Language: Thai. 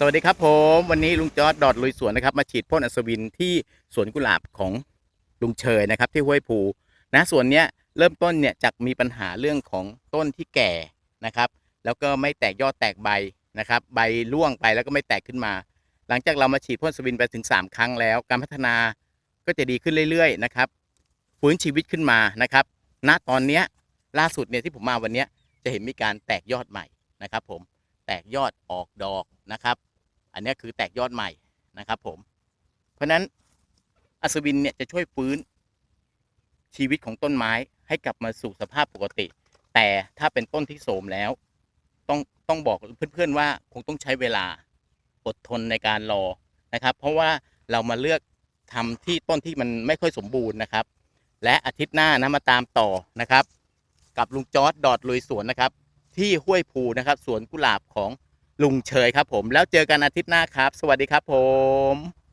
สวัสดีครับผมวันนี้ลุงจอร์ดดอดลุยสวนนะครับมาฉีดพ่นอัศวินที่สวนกุหลาบของลุงเชยนะครับ ที่ห้วยภูนะสวนเนี้ยเริ่มต้นเนี่ยจะมีปัญหาเรื่องของต้นที่แก่นะครับ แล้วก็ไม่แตกยอดแตกใบนะครับ ใบร่วงไปแล้วก็ไม่แตกขึ้นมา หลังจากเรามาฉีดพ่นอัศวินไปถึง 3 ครั้งแล้ว การพัฒนาก็จะดีขึ้นเรื่อยๆนะครับฟื้นชีวิตขึ้นมานะครับ ณตอนเนี้ยล่าสุดเนี่ยที่ผมมาวันเนี้ยจะเห็นมีการแตกยอดใหม่นะครับ ผมแตกยอดออกดอกนะครับ อันนี้คือแตกยอดใหม่นะครับผม เพราะนั้นอัศวินเนี่ยจะช่วยฟื้นชีวิตของต้นไม้ให้กลับมาสู่สภาพปกติ แต่ถ้าเป็นต้นที่โทรมแล้ว ต้องต้องบอกเพื่อนๆว่าคงต้องใช้เวลาอดทนในการรอนะครับ เพราะว่าเรามาเลือกทำที่ต้นที่มันไม่ค่อยสมบูรณ์นะครับ และอาทิตย์หน้านะมาตามต่อนะครับ กับลุงจอร์ดดอดลุยสวนนะครับ ที่ห้วยภูนะครับ สวนกุหลาบของ ลุงเฉยครับผม แล้วเจอกันอาทิตย์หน้าครับ สวัสดีครับผม